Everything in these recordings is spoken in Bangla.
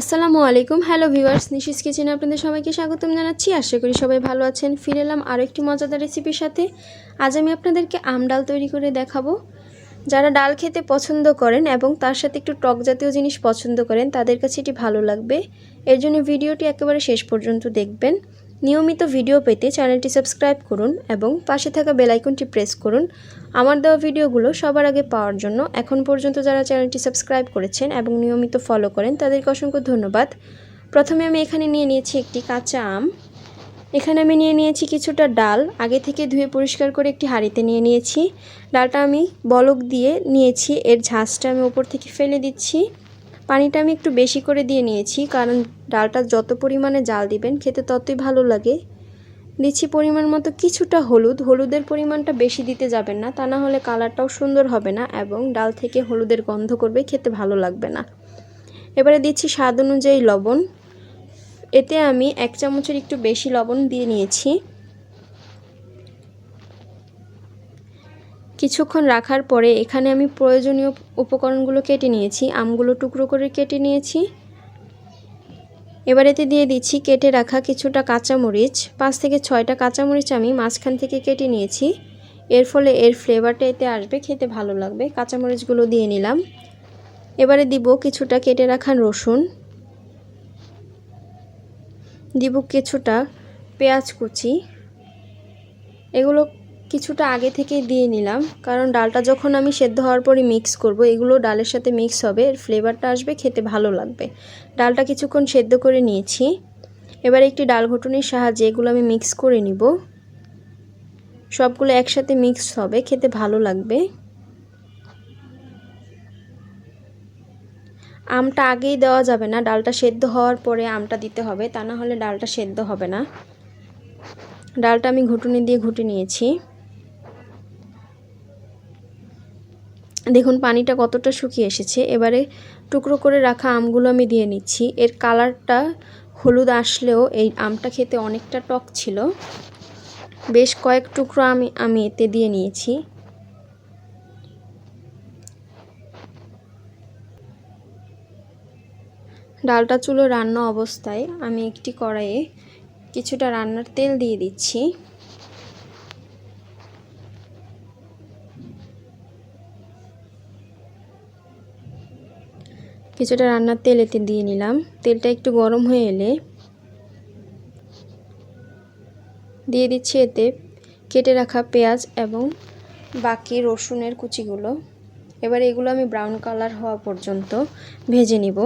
আসসালামু আলাইকুম। হ্যালো ভিউয়ার্স নিশিস কিচেনে আপনাদের সবাইকে স্বাগতম জানাচ্ছি। আশা করি সবাই ভালো আছেন। ফিরে এলাম আরও একটি মজাদার রেসিপির সাথে। আজ আমি আপনাদেরকে আম ডাল তৈরি করে দেখাবো। যারা ডাল খেতে পছন্দ করেন এবং তার সাথে একটু টক জাতীয় জিনিস পছন্দ করেন, তাদের কাছে এটি ভালো লাগবে। এর জন্য ভিডিওটি একেবারে শেষ পর্যন্ত দেখবেন। নিয়মিত ভিডিও পেতে চ্যানেলটি সাবস্ক্রাইব করুন এবং পাশে থাকা বেলাইকনটি প্রেস করুন। আমার দেওয়া ভিডিওগুলো সবার আগে পাওয়ার জন্য এখন পর্যন্ত যারা চ্যানেলটি সাবস্ক্রাইব করেছেন এবং নিয়মিত ফলো করেন, তাদেরকে অসংখ্য ধন্যবাদ। প্রথমে আমি এখানে নিয়ে নিয়েছি একটি কাঁচা আম। এখানে আমি নিয়ে নিয়েছি কিছুটা ডাল। আগে থেকে ধুয়ে পরিষ্কার করে একটি হাঁড়িতে নিয়ে নিয়েছি। ডালটা আমি বলক দিয়ে নিয়েছি। এর ঝাঁসটা আমি ওপর থেকে ফেলে দিচ্ছি। পানিটা আমি একটু বেশি করে দিয়ে নিয়েছি, কারণ ডালটা যত পরিমাণে জাল দিবেন খেতে ততই ভালো লাগে। দিচ্ছি পরিমাণ মতো কিছুটা হলুদ, হলুদের পরিমাণটা বেশি দিতে যাবেন না, তা না হলে কালারটাও সুন্দর হবে না এবং ডাল থেকে হলুদের গন্ধ করবে, খেতে ভালো লাগবে না। এবারে দিচ্ছি স্বাদ অনুযায়ী লবণ, এতে আমি এক চামচের একটু বেশি লবণ দিয়ে নিয়েছি। কিছুক্ষণ রাখার পরে এখানে আমি প্রয়োজনীয় উপকরণগুলো কেটে নিয়েছি, আমগুলো টুকরো করে কেটে নিয়েছি। এবার এতে দিয়ে দিচ্ছি কেটে রাখা কিছুটা কাঁচামরিচ, পাঁচ থেকে ছয়টা কাঁচামরিচ আমি মাঝখান থেকে কেটে নিয়েছি। এর ফলে এর ফ্লেভারটা এতে আসবে, খেতে ভালো লাগবে। কাঁচামরিচগুলো দিয়ে নিলাম। এবারে দিব কিছুটা কেটে রাখা রসুন। দিব কিছুটা পেঁয়াজ কুচি। এগুলো কিছুটা আগে থেকে দিয়ে নিলাম। কারণ ডালটা যখন আমি সেদ্ধ হওয়ার পরে মিক্স করব, এগুলো ডালের সাথে মিক্স হবে, এর ফ্লেভারটা আসবে, খেতে ভালো লাগবে। ডালটা কিছুক্ষণ সেদ্ধ করে নিয়েছি। এবার একটি ডাল ঘুটুনির সাহায্যে এগুলো আমি মিক্স করে নিব। সবগুলো একসাথে মিক্স হবে, খেতে ভালো লাগবে। আমটা আগেই দেওয়া যাবে না, ডালটা সেদ্ধ হওয়ার পরে আমটা দিতে হবে, তা না হলে ডালটা সেদ্ধ হবে না। ডালটা আমি ঘুটুনি দিয়ে ঘুটে নিয়েছি। দেখুন, পানিটা কতটা শুকিয়ে এসেছে। এবারে টুকরো করে রাখা আমগুলো আমি দিয়ে নিচ্ছি। এর কালারটা হলুদ আসলেও এই আমটা খেতে অনেকটা টক ছিল। বেশ কয়েক টুকরো আমি আমি এতে দিয়ে নিয়েছি। ডালটা চুলো রান্না অবস্থায় আমি একটি কড়াইয়ে কিছুটা রান্নার তেল দিয়ে দিচ্ছি। কিছুটা রান্নার তেল এতে দিয়ে নিলাম। তেলটা একটু গরম হয়ে এলে দিয়ে দিচ্ছি এতে কেটে রাখা পেঁয়াজ এবং বাকি রসুনের কুচিগুলো। এবার এগুলো আমি ব্রাউন কালার হওয়া পর্যন্ত ভেজে নিব।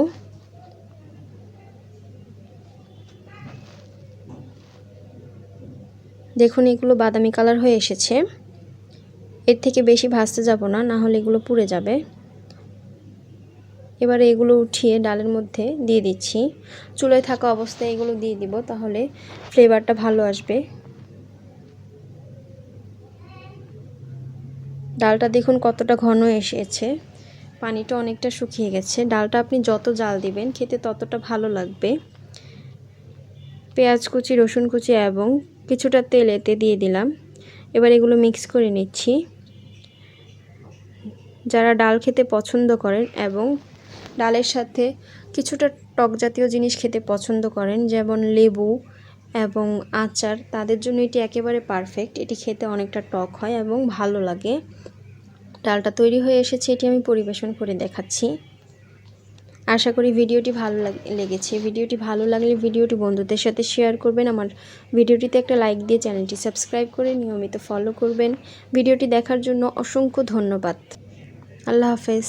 দেখুন, এগুলো বাদামি কালার হয়ে এসেছে। এর থেকে বেশি ভাজতে যাব না না হলে এগুলো পুড়ে যাবে। এবারে এগুলো উঠিয়ে ডালের মধ্যে দিয়ে দিচ্ছি। চুলোয় থাকা অবস্থায় এগুলো দিয়ে দিব, তাহলে ফ্লেভারটা ভালো আসবে। ডালটা দেখুন কতটা ঘন এসেছে। পানিটা অনেকটা শুকিয়ে গেছে। ডালটা আপনি যত জাল দিবেন, খেতে ততটা ভালো লাগবে। পেঁয়াজ কুচি, রসুন কুচি এবং কিছুটা তেল এতে দিয়ে দিলাম। এবার এগুলো মিক্স করে নিচ্ছি। যারা ডাল খেতে পছন্দ করেন এবং ডালের সাথে কিছুটা টক জাতীয় জিনিস খেতে পছন্দ করেন, যেমন লেবু এবং আচার। তাদের জন্য এটি একেবারে পারফেক্ট এটি খেতে অনেকটা টক হয় এবং ভালো লাগে। ডালটা তৈরি হয়ে এসেছে, এটি আমি পরিবেশন করে দেখাচ্ছি। আশা করি ভিডিওটি ভালো লেগেছে। ভিডিওটি ভালো লাগলে ভিডিওটি বন্ধুদের সাথে শেয়ার করবেন। আমার ভিডিওটিতে একটা লাইক দিয়ে চ্যানেলটি সাবস্ক্রাইব করে নিয়মিত ফলো করবেন। ভিডিওটি দেখার জন্য অসংখ্য ধন্যবাদ। আল্লাহ হাফেজ।